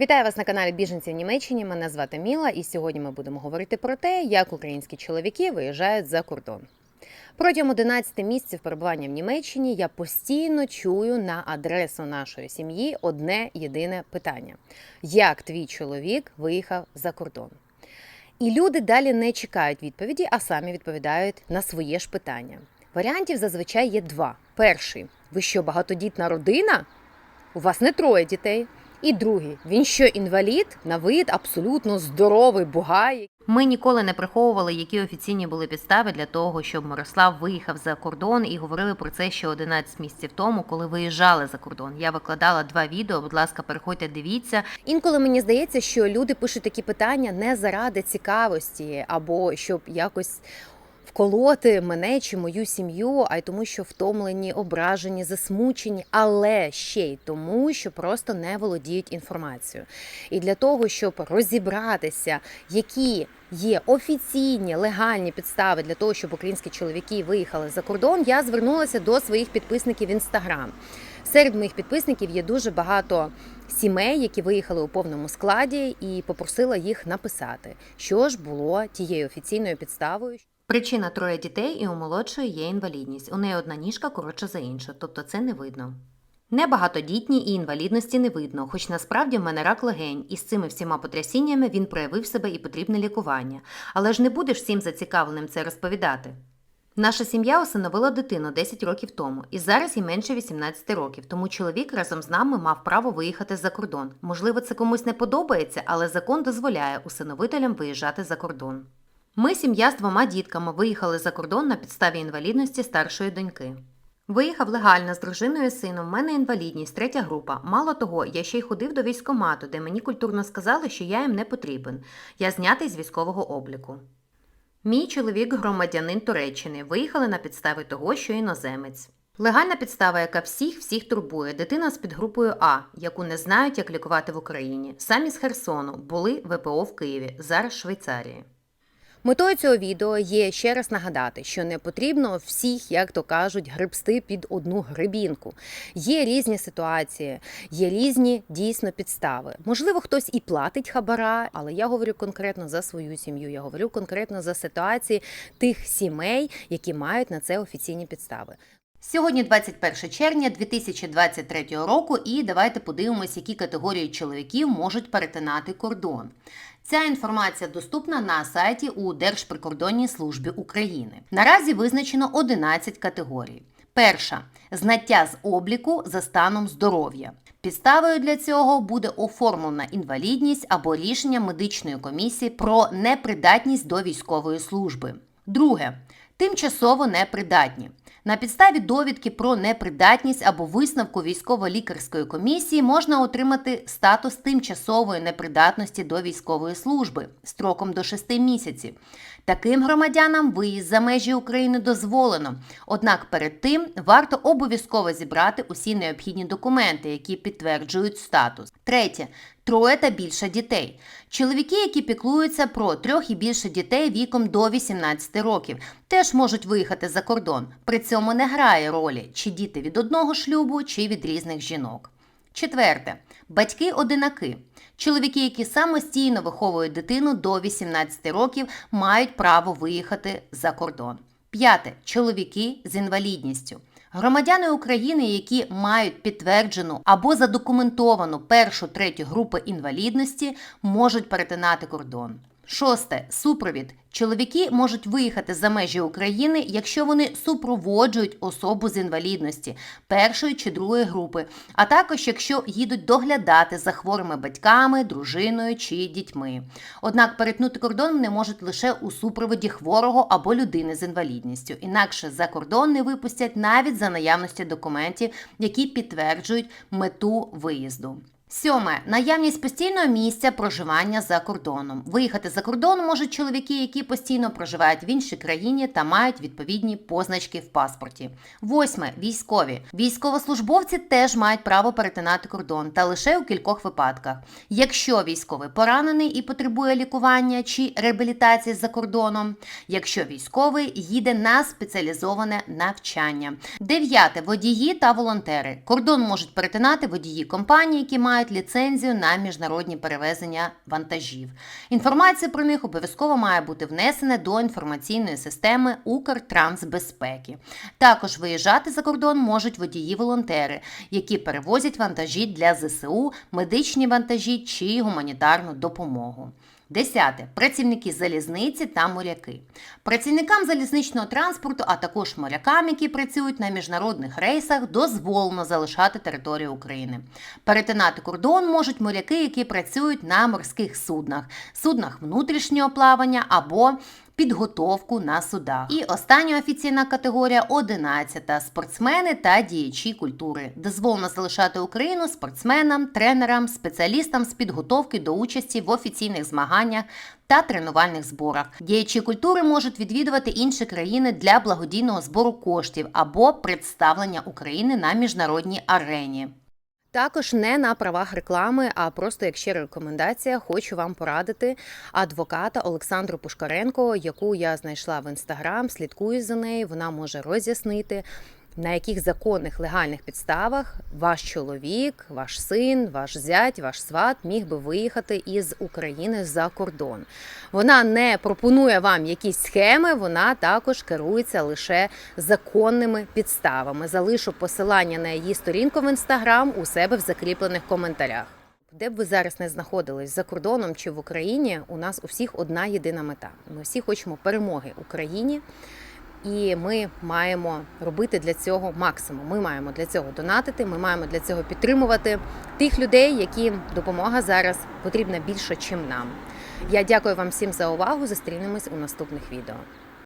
Вітаю вас на каналі Біженці в Німеччині. Мене звати Міла, і сьогодні ми будемо говорити про те, як українські чоловіки виїжджають за кордон. Протягом 11 місяців перебування в Німеччині я постійно чую на адресу нашої сім'ї одне єдине питання: як твій чоловік виїхав за кордон? І люди далі не чекають відповіді, а самі відповідають на своє ж питання. Варіантів зазвичай є два: перший ви що, багатодітна родина? У вас не троє дітей. І другий, він що інвалід на вид абсолютно здоровий бугай. Ми ніколи не приховували, які офіційні були підстави для того, щоб Мирослав виїхав за кордон, і говорили про це ще 11 місяців тому, коли виїжджали за кордон. Я викладала два відео. Будь ласка, переходьте, дивіться. Інколи мені здається, що люди пишуть такі питання не заради цікавості, або щоб якось вколоти мене чи мою сім'ю, а й тому, що втомлені, ображені, засмучені, але ще й тому, що просто не володіють інформацією. І для того, щоб розібратися, які є офіційні легальні підстави для того, щоб українські чоловіки виїхали за кордон, я звернулася до своїх підписників в інстаграм. Серед моїх підписників є дуже багато сімей, які виїхали у повному складі, і попросила їх написати, що ж було тією офіційною підставою. Причина троє дітей і у молодшої є інвалідність. У неї одна ніжка коротша за іншу, тобто це не видно. Небагатодітні і інвалідності не видно, хоч насправді в мене рак легень, і з цими всіма потрясіннями він проявив себе і потрібне лікування. Але ж не будеш всім зацікавленим це розповідати. Наша сім'я усиновила дитину 10 років тому, і зараз їй менше 18 років, тому чоловік разом з нами мав право виїхати за кордон. Можливо, це комусь не подобається, але закон дозволяє усиновителям виїжджати за кордон. Ми, сім'я з двома дітками, виїхали за кордон на підставі інвалідності старшої доньки. Виїхав легально з дружиною і сином. В мене інвалідність, третя група. Мало того, я ще й ходив до військкомату, де мені культурно сказали, що я їм не потрібен. Я знятий з військового обліку. Мій чоловік громадянин Туреччини. Виїхали на підставі того, що іноземець. Легальна підстава, яка всіх всіх турбує, дитина з підгрупою А, яку не знають, як лікувати в Україні. Самі з Херсону були ВПО в Києві, зараз Швейцарії. Метою цього відео є ще раз нагадати, що не потрібно всіх, як то кажуть, гребсти під одну гребінку. Є різні ситуації, є різні дійсно підстави. Можливо, хтось і платить хабара, але я говорю конкретно за свою сім'ю. Я говорю конкретно за ситуації тих сімей, які мають на це офіційні підстави. Сьогодні 21 червня 2023 року, і давайте подивимось, які категорії чоловіків можуть перетинати кордон. Ця інформація доступна на сайті у Держприкордонній службі України. Наразі визначено 11 категорій. Перша знаття з обліку за станом здоров'я. Підставою для цього буде оформлена інвалідність або рішення медичної комісії про непридатність до військової служби. Друге тимчасово непридатні. На підставі довідки про непридатність або висновку військово-лікарської комісії можна отримати статус тимчасової непридатності до військової служби строком до 6 місяців. Таким громадянам виїзд за межі України дозволено. Однак перед тим варто обов'язково зібрати усі необхідні документи, які підтверджують статус. Третє троє та більше дітей. Чоловіки, які піклуються про трьох і більше дітей віком до 18 років, теж можуть виїхати за кордон. При цьому не грає ролі, чи діти від одного шлюбу, чи від різних жінок. Четверте батьки-одинаки. Чоловіки, які самостійно виховують дитину до 18 років, мають право виїхати за кордон. П'яте чоловіки з інвалідністю. Громадяни України, які мають підтверджену або задокументовану першу третю групи інвалідності, можуть перетинати кордон. Шосте супровід. Чоловіки можуть виїхати за межі України, якщо вони супроводжують особу з інвалідності першої чи другої групи, а також якщо їдуть доглядати за хворими батьками, дружиною чи дітьми. Однак перетнути кордон вони можуть лише у супроводі хворого або людини з інвалідністю. Інакше за кордон не випустять навіть за наявності документів, які підтверджують мету виїзду. Сьоме наявність постійного місця проживання за кордоном. Виїхати за кордон можуть чоловіки, які постійно проживають в іншій країні та мають відповідні позначки в паспорті. Восьме військові. Військовослужбовці теж мають право перетинати кордон, та лише у кількох випадках. Якщо військовий поранений і потребує лікування чи реабілітації за кордоном, якщо військовий їде на спеціалізоване навчання. Дев'яте водії та волонтери. Кордон можуть перетинати водії компанії, які мають мають ліцензію на міжнародні перевезення вантажів. Інформація про них обов'язково має бути внесена до інформаційної системи Укртрансбезпеки. Також виїжджати за кордон можуть водії-волонтери, які перевозять вантажі для ЗСУ, медичні вантажі чи гуманітарну допомогу. Десяте. Працівники залізниці та моряки. Працівникам залізничного транспорту, а також морякам, які працюють на міжнародних рейсах, дозволено залишати територію України. Перетинати кордон можуть моряки, які працюють на морських суднах, суднах внутрішнього плавання або підготовку на судах. І остання офіційна категорія 11 спортсмени та діячі культури. Дозволено залишати Україну спортсменам, тренерам, спеціалістам з підготовки до участі в офіційних змаганнях та тренувальних зборах. Діячі культури можуть відвідувати інші країни для благодійного збору коштів або представлення України на міжнародній арені. Також не на правах реклами, а просто як щира рекомендація, хочу вам порадити адвоката Олександру Пушкаренко, яку я знайшла в інстаграм, слідкую за нею. Вона може роз'яснити. На яких законних легальних підставах ваш чоловік, ваш син, ваш зять, ваш сват міг би виїхати із України за кордон? Вона не пропонує вам якісь схеми, вона також керується лише законними підставами. Залишу посилання на її сторінку в інстаграм у себе в закріплених коментарях. Де б ви зараз не знаходились за кордоном чи в Україні, у нас у всіх одна єдина мета. Ми всі хочемо перемоги Україні. І ми маємо робити для цього максимум. Ми маємо для цього донатити. Ми маємо для цього підтримувати тих людей, яким допомога зараз потрібна більше, чим нам. Я дякую вам всім за увагу. Зустрінемось у наступних відео.